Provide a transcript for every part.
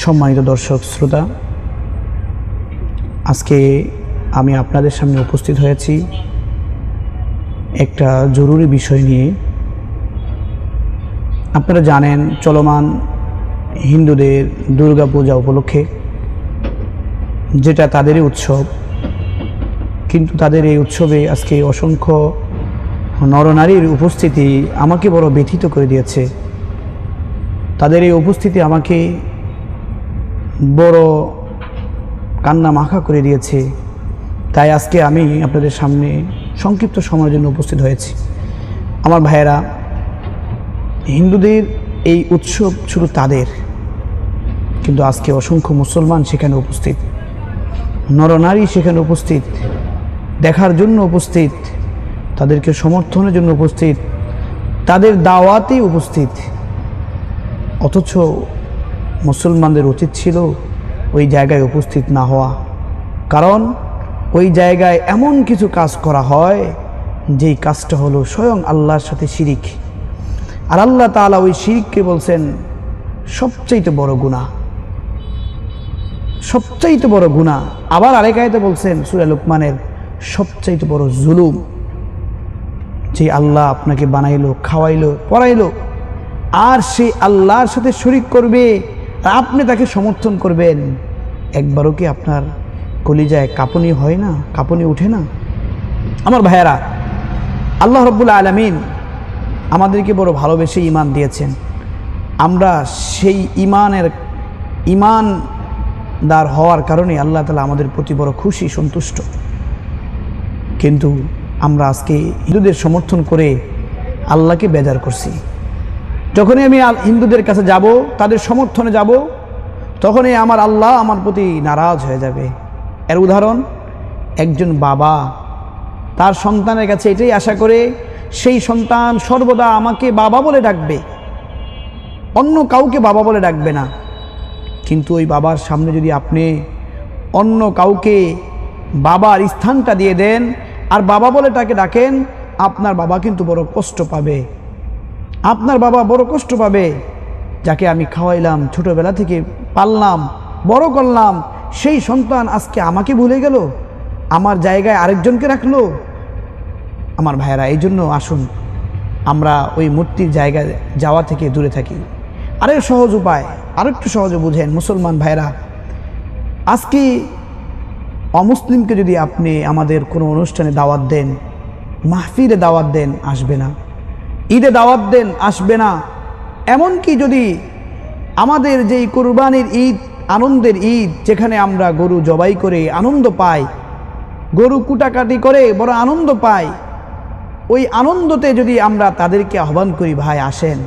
সম্মানিত দর্শক, শ্রোতা, আজকে আমি আপনাদের সামনে উপস্থিত হয়েছি একটা জরুরি বিষয় নিয়ে। আপনারা জানেন, চলমান হিন্দুদের দুর্গা পূজা উপলক্ষে যেটা তাদেরই উৎসব, কিন্তু তাদের এই উৎসবে আজকে অসংখ্য নরনারীর উপস্থিতি আমাকে বড় ব্যথিত করে দিয়েছে। তাদের এই উপস্থিতি আমাকে বড় কান্না মাখা করে দিয়েছে। তাই আজকে আমি আপনাদের সামনে সংক্ষিপ্ত সময়ের জন্য উপস্থিত হয়েছি। আমার ভাইয়েরা, হিন্দুদের এই উৎসব শুধু তাদের, কিন্তু আজকে অসংখ্য মুসলমান সেখানে উপস্থিত, নরনারী সেখানে উপস্থিত, দেখার জন্য উপস্থিত, তাদেরকে সমর্থনের জন্য উপস্থিত, তাদের দাওয়াতে উপস্থিত, অথচ মুসলমানদের উচিত ছিল ওই জায়গায় উপস্থিত না হওয়া। কারণ ওই জায়গায় এমন কিছু কাজ করা হয়, যেই কাজটা হলো স্বয়ং আল্লাহর সাথে শিরিক। আর আল্লাহ তাআলা ওই শিরিককে বলছেন, সবচাইতে বড় গুণা সবচাইতে বড় গুণা আবার আরেক আয়তে বলছেন সুরা লুকমানের, সবচাইতে বড় জুলুম যে আল্লাহ আপনাকে বানাইলো, খাওয়াইলো, পড়াইলো, আর সে আল্লাহর সাথে শরিক করবে আপনি তাকে সমর্থন করবেন। একবারও কি আপনার কলিজায় কাঁপনি হয় না? কাঁপনি উঠে না? আমার ভাইয়েরা, আল্লাহ রব্বুল আলমিন আমাদেরকে বড় ভালোবেসে ইমান দিয়েছেন। আমরা সেই ইমানের ইমানদার হওয়ার কারণে আল্লাহ তালা আমাদের প্রতি বড় খুশি, সন্তুষ্ট। কিন্তু আমরা আজকে হিন্দুদের সমর্থন করে আল্লাহকে বেজার করছি। যখনই আমি হিন্দুদের কাছে যাব, তাদের সমর্থনে যাব, তখনই আমার আল্লাহ আমার প্রতি নারাজ হয়ে যাবে। এর উদাহরণ, একজন বাবা, তার সন্তানের কাছে এটাই আশা করে, সেই সন্তান সর্বদা আমাকে বাবা বলে ডাকবে। অন্য কাউকে বাবা বলে ডাকবে না। কিন্তু ওই বাবার সামনে যদি আপনি অন্য কাউকে বাবার স্থানটা দিয়ে দেন, আর বাবা বলে তাকে ডাকেন, আপনার বাবা কিন্তু বড় কষ্ট পাবে। আপনার বাবা বড় কষ্ট পাবে। যাকে আমি খাওয়াইলাম ছোটবেলা থেকে পাললাম, বড় করলাম, সেই সন্তান আজকে আমাকে ভুলে গেল? আমার জায়গায় আরেকজনকে রাখল? আমার ভাইয়েরা, এই জন্য আসুন। আমরা ওই মূর্তির জায়গায় যাওয়া থেকে দূরে থাকি। আরেক সহজ উপায়, আরেকটু সহজে বুঝেন মুসলমান ভাইরা আজকে অমুসলিমকে যদি আপনি আমাদের কোনো অনুষ্ঠানে দাওয়াত দেন, মাহফিলে দাওয়াত দেন, আসবে না। ঈদে দাওয়াত দেন, আসবে না। এমনকি যদি আমাদের যেই কোরবানির ঈদ, আনন্দের ঈদ, যেখানে আমরা গরু জবাই করে আনন্দ পাই, গরু কুটাকাটি করে বড় আনন্দ পাই, ওই আনন্দতে যদি আমরা তাদেরকে আহ্বান করি, ভাই, আসেন।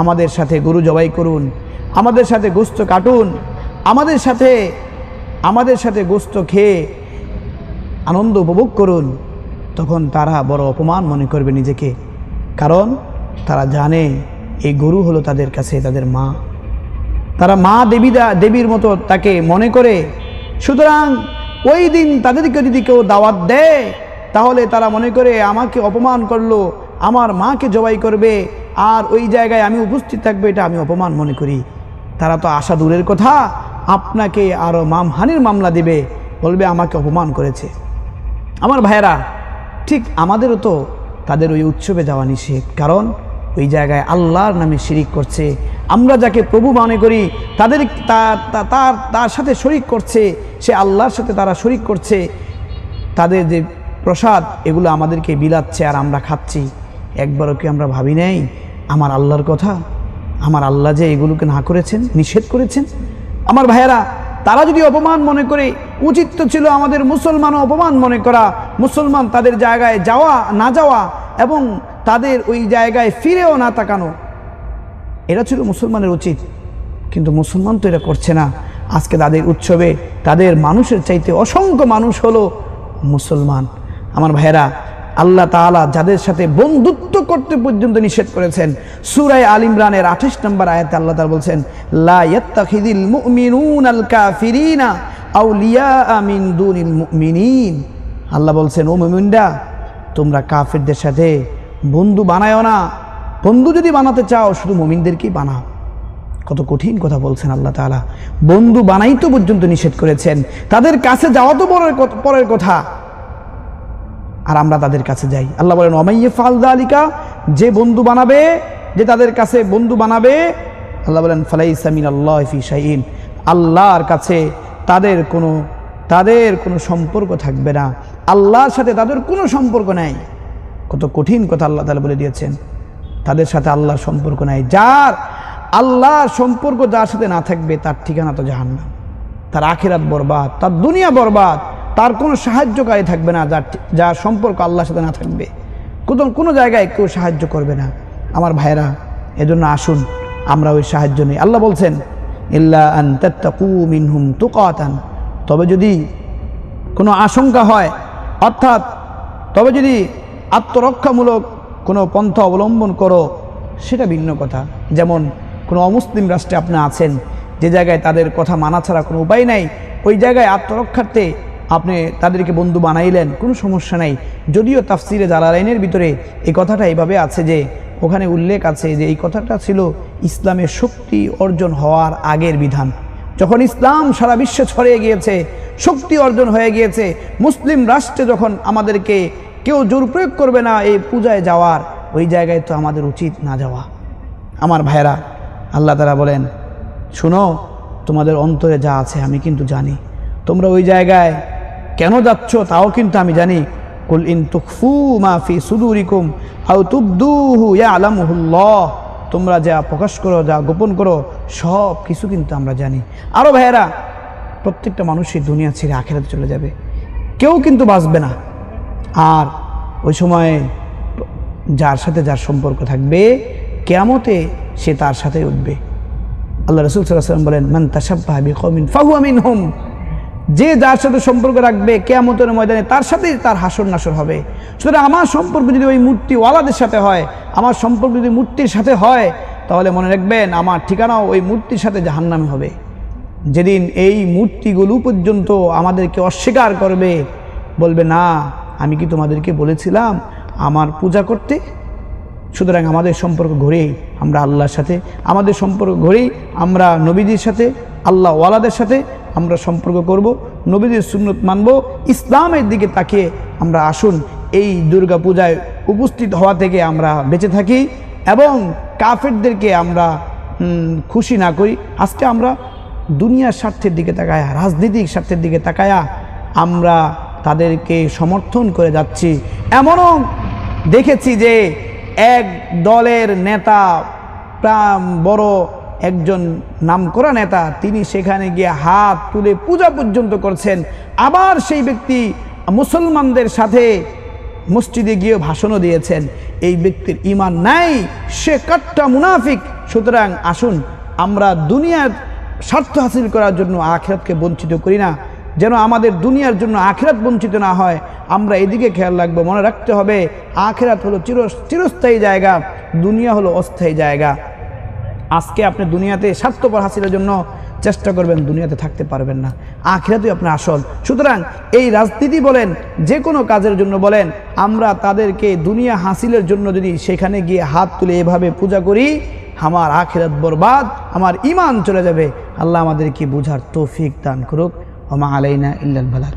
আমাদের সাথে গরু জবাই করুন, আমাদের সাথে গোস্ত কাটুন, আমাদের সাথে আমাদের সাথে গোস্ত খেয়ে আনন্দ উপভোগ করুন। তখন তারা বড় অপমান মনে করবে নিজেকে। কারণ তারা জানে এই গরু হলো তাদের কাছে তাদের মা। তারা মা দেবীদা দেবীর মতো তাকে মনে করে, সুতরাং ওই দিন তাদেরকে যদি কেউ দাওয়াত দেয়, তাহলে তারা মনে করে, আমাকে অপমান করল, আমার মাকে জবাই করবে, আর ওই জায়গায় আমি উপস্থিত থাকবে, এটা আমি অপমান মনে করি। তারা তো আশা দূরের কথা, আপনাকে আরও মামহানির মামলা দিবে, বলবে, আমাকে অপমান করেছে। আমার ভাইয়েরা, ঠিক আমাদেরও তো তাদের ওই উৎসবে যাওয়া নিষেধ। কারণ ওই জায়গায় আল্লাহর নামে শিরিক করছে। আমরা যাকে প্রভু মনে করি, তাদের তার তার সাথে শরিক করছে, সে আল্লাহর সাথে তারা শরিক করছে। তাদের যে প্রসাদ, এগুলো আমাদেরকে বিলাচ্ছে আর আমরা খাচ্ছি। একবারও কি আমরা ভাবি নেই, আমার আল্লাহর কথা? আমার আল্লাহ যে এগুলোকে না করেছেন, নিষেধ করেছেন? আমার ভাইয়েরা তারা যদি অপমান মনে করে, উচিত তো ছিল আমাদের মুসলমানও অপমান মনে করা, মুসলমান তাদের জায়গায় যাওয়া, না যাওয়া এবং তাদের ওই জায়গায় ফিরেও না তাকানো। এটা ছিল মুসলমানের উচিত, কিন্তু মুসলমান তো এটা করছে না। আজকে তাদের উৎসবে তাদের মানুষের চাইতে অসংখ্য মানুষ হলো মুসলমান। আমার ভাইয়েরা আল্লাহ তাআলা যাদের সাথে বন্ধুত্ব করতে পর্যন্ত নিষেধ করেছেন সুরায় আল ইমরানের আঠাশ নম্বর আয়াতে আল্লাহ তাআলা বলছেন, লা ইয়াত্তাখিদিল মুমিনুনাল কাফিরিনা আউলিয়া মিন দুনিল মুমিনিন। আল্লাহ বলছেন, ও মুমিনরা, তোমরা কাফিরদের সাথে বন্ধু বানায়ও না। বন্ধু যদি বানাতে চাও, শুধু মুমিনদেরকেই বানাও। কত কঠিন কথা বলছেন আল্লাহ তাআলা। বন্ধু বানাইতে পর্যন্ত নিষেধ করেছেন। তাদের কাছে যাওয়া তো পরের পরের কথা। আর আমরা তাদের কাছে যাই। আল্লাহ বলেন অমাইয়ে ফালদা আলিকা যে বন্ধু বানাবে, যে তাদের কাছে বন্ধু বানাবে, আল্লাহ বলেন ফালাইসামিন আল্লাহ ফি শাইন আল্লাহর কাছে তাদের কোনো তাদের কোনো সম্পর্ক থাকবে না। আল্লাহর সাথে তাদের কোনো সম্পর্ক নাই। কত কঠিন কথা আল্লাহ তাআলা বলে দিয়েছেন। তাদের সাথে আল্লাহর সম্পর্ক নাই। যার আল্লাহর সম্পর্ক যার সাথে না থাকবে, তার ঠিকানা তো জাহান্নাম। তার আখেরাত বরবাদ, তার দুনিয়া বরবাদ। তার কোনো সাহায্যকারী থাকবে না, যার যার সম্পর্ক আল্লাহর সাথে না থাকবে। কোথাও কোনো জায়গায় কেউ সাহায্য করবে না। আমার ভাইয়েরা, এজন্য আসুন, আমরা ওই সাহায্য নেই। আল্লাহ বলছেন, ইল্লা আন তাত্তাকু মিনহুম তুকাতান। তবে যদি কোনো আশঙ্কা হয়, অর্থাৎ তবে যদি আত্মরক্ষামূলক কোনো পন্থা অবলম্বন করো, সেটা ভিন্ন কথা। যেমন কোনো অমুসলিম রাষ্ট্রে আপনি আছেন, যে জায়গায় তাদের কথা মানা ছাড়া কোনো উপায় নাই, ওই জায়গায় আত্মরক্ষার্থে আপনি তাদেরকে বন্ধু বানাইলেন, কোনো সমস্যা নাই। যদিও তাফসিরে জালালাইনের ভিতরে এই কথাটা এইভাবে আছে যে, ওখানে উল্লেখ আছে যে এই কথাটা ছিল ইসলামের শক্তি অর্জন হওয়ার আগের বিধান। যখন ইসলাম সারা বিশ্বে ছড়িয়ে গিয়েছে, শক্তি অর্জন হয়ে গিয়েছে, মুসলিম রাষ্ট্রে যখন আমাদেরকে কেউ জোর প্রয়োগ করবে না এই পূজায় যাওয়ার, ওই জায়গায় তো আমাদের উচিত না যাওয়া। আমার ভাইরা আল্লাহ তারা বলেন, শুনো, তোমাদের অন্তরে যা আছে আমি কিন্তু জানি। তোমরা ওই জায়গায় কেন যাচ্ছ? তাও কিন্তু আমি জানি। কুল ইন তুকফু মা ফি সুদুরিকুম আও তুবদুহু ইয়ালামুহুল্লাহ। তোমরা যা প্রকাশ করো, যা গোপন করো, সব কিছু কিন্তু আমরা জানি। আরও ভাইয়েরা, প্রত্যেকটা মানুষই দুনিয়া ছেড়ে আখেরাতে চলে যাবে। কেউ কিন্তু বাঁচবে না। আর ওই সময়ে যার সাথে যার সম্পর্ক থাকবে, কেয়ামতে সে তার সাথে উঠবে। আল্লাহ রসুল সাল্লাম বলেন, মান তাসাব্বাহ বিকৌমিন ফাহু আমিন হোম যে যার সাথে সম্পর্ক রাখবে কেয়ামতের ময়দানে তার সাথেই তার হাসর নাসর হবে। সুতরাং আমার সম্পর্ক যদি ওই মূর্তিওয়ালাদের সাথে হয়, আমার সম্পর্ক যদি মূর্তির সাথে হয়, তাহলে মনে রাখবেন আমার ঠিকানাও ওই মূর্তির সাথে জাহান্নামে হবে। যেদিন এই মূর্তিগুলো পর্যন্ত আমাদেরকে অস্বীকার করবে, বলবে, না, আমি কি তোমাদেরকে বলেছিলাম আমার পূজা করতে? সুতরাং আমাদের সম্পর্ক ঘুরেই আমরা আল্লাহর সাথে, আমাদের সম্পর্ক ঘুরেই আমরা নবীদের সাথে আল্লাহ ওয়ালাদের সাথে আমরা সম্পর্ক করব নবীদের সুন্নত মানব, ইসলামের দিকে তাকিয়ে আমরা আসুন, এই দুর্গা পূজায় উপস্থিত হওয়া থেকে আমরা বেঁচে থাকি এবং কাফেরদেরকে আমরা খুশি না করি। আজকে আমরা দুনিয়ার স্বার্থের দিকে তাকায়া রাজনীতিক স্বার্থের দিকে তাকায়া আমরা তাদেরকে সমর্থন করে যাচ্ছি। এমনও দেখেছি যে এক দলের নেতা প্রাণ বড় একজন নামকরা নেতা, তিনি সেখানে গিয়ে হাত তুলে পূজা পর্যন্ত করছেন। আবার সেই ব্যক্তি মুসলমানদের সাথে মসজিদে গিয়ে ভাষণও দিয়েছেন। এই ব্যক্তির ইমান নাই, সে কাট্টা মুনাফিক। সুতরাং আসুন, আমরা দুনিয়ার স্বার্থ হাসিল করার জন্য আখেরাতকে বঞ্চিত করি না। যেন আমাদের দুনিয়ার জন্য আখেরাত বঞ্চিত না হয়, আমরা এদিকে খেয়াল রাখব, মনে রাখতে হবে, আখেরাত হলো চির চিরস্থায়ী জায়গা, দুনিয়া হলো অস্থায়ী জায়গা। আজকে আপনি দুনিয়াতে স্বার্থপর হাসিলের জন্য চেষ্টা করবেন, দুনিয়াতে থাকতে পারবেন না। আখিরাতই আপনার আসল। সুতরাং এই রাজনীতি বলেন, যে কোনো কাজের জন্য বলেন, আমরা তাদেরকে দুনিয়া হাসিলের জন্য যদি সেখানে গিয়ে হাত তুলে এভাবে পূজা করি, আমার আখিরাত বরবাদ, আমার ইমান চলে যাবে। আল্লাহ আমাদেরকে বুঝার তৌফিক দান করুক। ওমা আলাইনা ইল্লাল বালাক